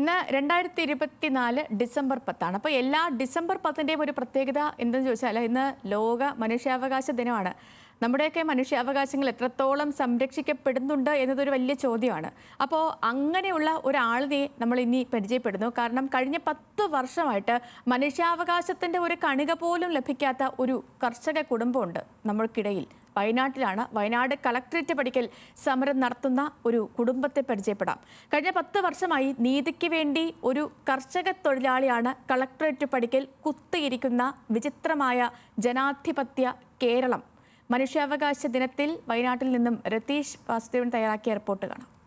ഇന്ന് രണ്ടായിരത്തി ഇരുപത്തി നാല് ഡിസംബർ പത്താണ്. അപ്പോൾ എല്ലാ ഡിസംബർ പത്തിന്റെയും ഒരു പ്രത്യേകത എന്തെന്ന് ചോദിച്ചാൽ ഇന്ന് ലോക മനുഷ്യാവകാശ ദിനമാണ്. നമ്മുടെയൊക്കെ മനുഷ്യാവകാശങ്ങൾ എത്രത്തോളം സംരക്ഷിക്കപ്പെടുന്നുണ്ട് എന്നതൊരു വലിയ ചോദ്യമാണ്. അപ്പോൾ അങ്ങനെയുള്ള ഒരാളിനെ നമ്മൾ ഇനി പരിചയപ്പെടുന്നു. കാരണം കഴിഞ്ഞ പത്ത് വർഷമായിട്ട് മനുഷ്യാവകാശത്തിന്റെ ഒരു കണിക പോലും ലഭിക്കാത്ത ഒരു കർഷക കുടുംബമുണ്ട് നമ്മൾക്കിടയിൽ. വയനാട്ടിലാണ്. വയനാട് കളക്ടറേറ്റ് പടിക്കൽ സമരം നടത്തുന്ന ഒരു കുടുംബത്തെ പരിചയപ്പെടാം. കഴിഞ്ഞ പത്ത് വർഷമായി നീതിക്ക് വേണ്ടി ഒരു കർഷക തൊഴിലാളിയാണ് കളക്ടറേറ്റ് പടിക്കൽ കുത്തിയിരിക്കുന്ന വിചിത്രമായ ജനാധിപത്യ കേരളം. മനുഷ്യാവകാശ ദിനത്തിൽ വയനാട്ടിൽ നിന്നും രതീഷ് വാസുദേവൻ തയ്യാറാക്കിയ റിപ്പോർട്ട് കാണാം.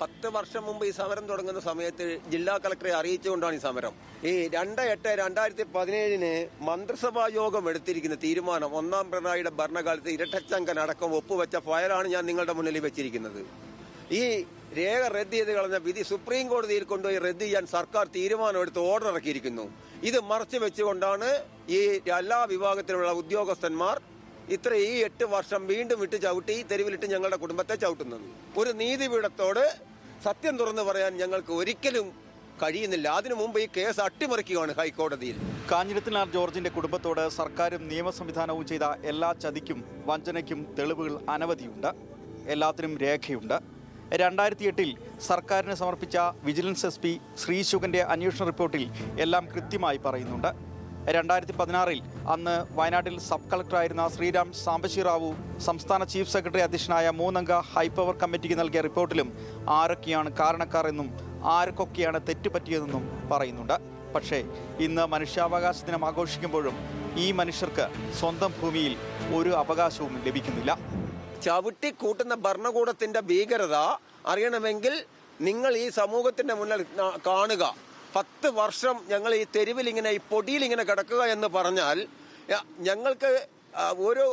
പത്ത് വർഷം മുമ്പ് ഈ സമരം തുടങ്ങുന്ന സമയത്ത് ജില്ലാ കളക്ടറെ അറിയിച്ചുകൊണ്ടാണ് ഈ സമരം. ഈ രണ്ട് എട്ട് രണ്ടായിരത്തി പതിനേഴിന് മന്ത്രിസഭാ യോഗം എടുത്തിരിക്കുന്ന തീരുമാനം ഒന്നാം പിണറായിയുടെ ഭരണകാലത്ത് ഇരട്ടച്ചങ്കൻ അടക്കം ഒപ്പുവെച്ച ഫയലാണ് ഞാൻ നിങ്ങളുടെ മുന്നിൽ വെച്ചിരിക്കുന്നത്. ഈ രേഖ റദ്ദ് ചെയ്ത് കളഞ്ഞ വിധി സുപ്രീം കോടതിയിൽ കൊണ്ടുപോയി റദ്ദ് ചെയ്യാൻ സർക്കാർ തീരുമാനമെടുത്ത് ഓർഡർ ഇറക്കിയിരിക്കുന്നു. ഇത് മറച്ചു വെച്ചുകൊണ്ടാണ് ഈ എല്ലാ വിഭാഗത്തിലുള്ള ഉദ്യോഗസ്ഥന്മാർ ഇത്ര ഈ എട്ട് വർഷം വീണ്ടും വിട്ട് ചവിട്ടി ഈ തെരുവിലിട്ട് ഞങ്ങളുടെ കുടുംബത്തെ ചവിട്ടുന്നത്. ഒരു നീതിപീഠത്തോട് സത്യം തുറന്നു പറയാൻ ഞങ്ങൾക്ക് ഒരിക്കലും കഴിയുന്നില്ല. അതിനു മുമ്പ് ഈ കേസ് അട്ടിമറിക്കുകയാണ് ഹൈക്കോടതിയിൽ. കാഞ്ഞിരത്തിനാർ ജോർജിന്റെ കുടുംബത്തോട് സർക്കാരും നിയമ സംവിധാനവും ചെയ്ത എല്ലാ ചതിക്കും വഞ്ചനയ്ക്കും തെളിവുകൾ അനവധിയുണ്ട്. എല്ലാത്തിനും രേഖയുണ്ട്. രണ്ടായിരത്തി എട്ടിൽ സർക്കാരിന് സമർപ്പിച്ച വിജിലൻസ് എസ് പി ശ്രീശുഖന്റെ അന്വേഷണ റിപ്പോർട്ടിൽ എല്ലാം കൃത്യമായി പറയുന്നുണ്ട്. രണ്ടായിരത്തി പതിനാറിൽ അന്ന് വയനാട്ടിൽ സബ് കളക്ടറായിരുന്ന ശ്രീരാം സാംബശി റാവു സംസ്ഥാന ചീഫ് സെക്രട്ടറി അധ്യക്ഷനായ മൂന്നംഗ ഹൈപ്പവർ കമ്മിറ്റിക്ക് നൽകിയ റിപ്പോർട്ടിലും ആരൊക്കെയാണ് കാരണക്കാർ എന്നും ആർക്കൊക്കെയാണ് തെറ്റുപറ്റിയതെന്നും പറയുന്നുണ്ട്. പക്ഷേ ഇന്ന് മനുഷ്യാവകാശ ദിനം ആഘോഷിക്കുമ്പോഴും ഈ മനുഷ്യർക്ക് സ്വന്തം ഭൂമിയിൽ ഒരു അവകാശവും ലഭിക്കുന്നില്ല. ചവിട്ടി കൂട്ടുന്ന ഭരണകൂടത്തിന്റെ ഭീകരത അറിയണമെങ്കിൽ നിങ്ങൾ ഈ സമൂഹത്തിന്റെ മുന്നിൽ കാണുക. പത്ത് വർഷം ഞങ്ങൾ ഈ തെരുവിൽ ഇങ്ങനെ ഈ പൊടിയിൽ ഇങ്ങനെ കിടക്കുക എന്ന് പറഞ്ഞാൽ ഞങ്ങൾക്ക് ഒരു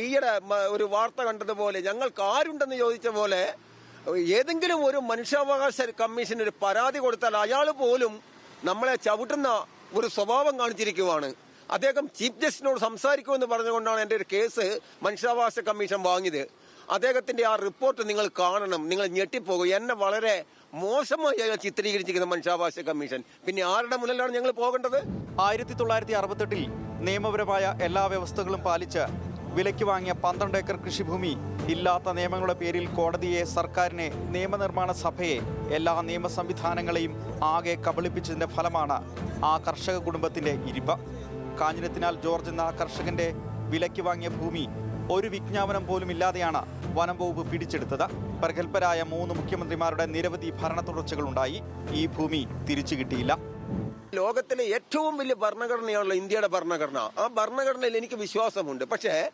ഈയിടെ ഒരു വാർത്ത കണ്ടതുപോലെ ഞങ്ങൾക്ക് ആരുണ്ടെന്ന് ചോദിച്ച പോലെ ഏതെങ്കിലും ഒരു മനുഷ്യാവകാശ കമ്മീഷൻ ഒരു പരാതി കൊടുത്താൽ അയാൾ പോലും നമ്മളെ ചവിട്ടുന്ന ഒരു സ്വഭാവം കാണിച്ചിരിക്കുവാണ്. അദ്ദേഹം ചീഫ് ജസ്റ്റിനോട് സംസാരിക്കുമെന്ന് പറഞ്ഞുകൊണ്ടാണ് എന്റെ ഒരു കേസ് മനുഷ്യാവകാശ കമ്മീഷൻ വാങ്ങിയത്. അദ്ദേഹത്തിന്റെ ആ റിപ്പോർട്ട് നിങ്ങൾ കാണണം നിങ്ങൾ ഞെട്ടിപ്പോകും. എന്നെ വളരെ മോശമായി അയാൾ ചിത്രീകരിച്ചിരിക്കുന്ന മനുഷ്യാവകാശ കമ്മീഷൻ. പിന്നെ ആരുടെ മുന്നിലാണ് ഞങ്ങൾ പോകേണ്ടത്? ആയിരത്തി തൊള്ളായിരത്തി അറുപത്തെട്ടിൽ നിയമപരമായ എല്ലാ വ്യവസ്ഥകളും പാലിച്ച് വിലയ്ക്ക് വാങ്ങിയ പന്ത്രണ്ട് ഏക്കർ കൃഷിഭൂമി ഇല്ലാത്ത നിയമങ്ങളുടെ പേരിൽ കോടതിയെ സർക്കാരിനെ നിയമനിർമ്മാണ സഭയെ എല്ലാ നിയമ സംവിധാനങ്ങളെയും ആകെ കബളിപ്പിച്ചതിന്റെ ഫലമാണ് ആ കർഷക കുടുംബത്തിന്റെ ഇരിപ്പ്. കാഞ്ഞിരത്തിനാൽ ജോർജ് എന്ന കർഷകന്റെ വിലയ്ക്ക് വാങ്ങിയ ഭൂമി ഒരു വിജ്ഞാപനം പോലും ഇല്ലാതെയാണ് വനം വകുപ്പ് പിടിച്ചെടുത്തത്. പ്രഗത്ഭരായ മൂന്ന് മുഖ്യമന്ത്രിമാരുടെ നിരവധി ഭരണ തുടർച്ചകളുണ്ടായി. ഈ ഭൂമി തിരിച്ചു കിട്ടിയില്ല. ലോകത്തിലെ ഏറ്റവും വലിയ ഭരണഘടനയാണല്ലോ ഇന്ത്യയുടെ ഭരണഘടന. ആ ഭരണഘടനയിൽ എനിക്ക് വിശ്വാസമുണ്ട്. പക്ഷേ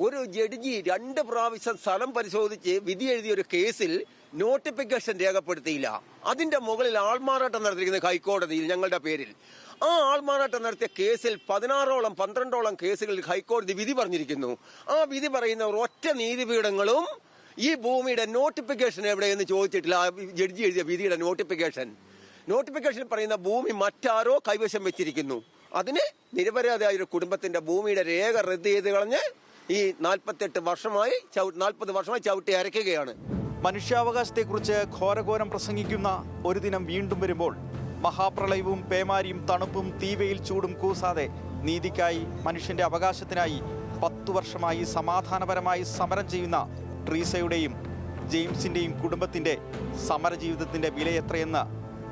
ഒരു ജഡ്ജി രണ്ട് പ്രാവശ്യം സ്ഥലം പരിശോധിച്ച് വിധി എഴുതിയ ഒരു കേസിൽ നോട്ടിഫിക്കേഷൻ രേഖപ്പെടുത്തിയില്ല. അതിന്റെ മുകളിൽ ആൾമാറാട്ടം നടത്തിയിരിക്കുന്നത് ഹൈക്കോടതിയിൽ ഞങ്ങളുടെ പേരിൽ. ആ ആൾമാറാട്ടം നടത്തിയ കേസിൽ പതിനാറോളം പന്ത്രണ്ടോളം കേസുകളിൽ ഹൈക്കോടതി വിധി പറഞ്ഞിരിക്കുന്നു. ആ വിധി പറയുന്ന ഒറ്റ നീതിപീഠങ്ങളും ഈ ഭൂമിയുടെ നോട്ടിഫിക്കേഷൻ എവിടെയെന്ന് ചോദിച്ചിട്ടില്ല. ജഡ്ജി എഴുതിയ വിധിയുടെ നോട്ടിഫിക്കേഷൻ. നോട്ടിഫിക്കേഷൻ പറയുന്ന ഭൂമി മറ്റാരോ കൈവശം വെച്ചിരിക്കുന്നു. അതിന് നിരപരാധിയായ ഒരു കുടുംബത്തിന്റെ ഭൂമിയുടെ രേഖ റദ്ദ് ചെയ്ത് കളഞ്ഞ് ഈ നാൽപ്പത്തെട്ട് വർഷമായി നാൽപ്പത് വർഷമായി ചവിട്ടി അരയ്ക്കുകയാണ്. മനുഷ്യാവകാശത്തെക്കുറിച്ച് ഘോരഘോരം പ്രസംഗിക്കുന്ന ഒരു ദിനം വീണ്ടും വരുമ്പോൾ മഹാപ്രളയവും പേമാരിയും തണുപ്പും തീവയിൽ ചൂടും കൂസാതെ നീതിക്കായി മനുഷ്യന്റെ അവകാശത്തിനായി പത്തു വർഷമായി സമാധാനപരമായി സമരം ചെയ്യുന്ന ട്രീസയുടെയും ജെയിംസിന്റെയും കുടുംബത്തിന്റെ സമരജീവിതത്തിന്റെ വില എത്രയെന്ന്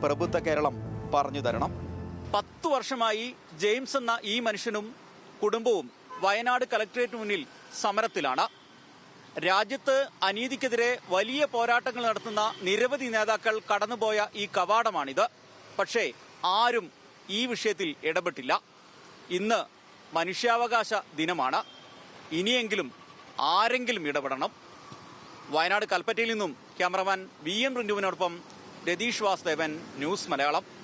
പ്രബുദ്ധ കേരളം പറഞ്ഞു തരണം. പത്തു വർഷമായി ജെയിംസ് എന്ന ഈ മനുഷ്യനും കുടുംബവും വയനാട് കലക്ടറേറ്റ് മുന്നിൽ സമരത്തിലാണ്. രാജ്യത്ത് അനീതിക്കെതിരെ വലിയ പോരാട്ടങ്ങൾ നടത്തുന്ന നിരവധി നേതാക്കൾ കടന്നുപോയ ഈ കവാടമാണിത്. പക്ഷേ ആരും ഈ വിഷയത്തിൽ ഇടപെട്ടില്ല. ഇന്ന് മനുഷ്യാവകാശ ദിനമാണ്. ഇനിയെങ്കിലും ആരെങ്കിലും ഇടപെടണം. വയനാട് കൽപ്പറ്റയിൽ നിന്നും ക്യാമറമാൻ വി എം റിന്റുവിനോടൊപ്പം രതീഷ് വാസുദേവൻ ന്യൂസ് മലയാളം.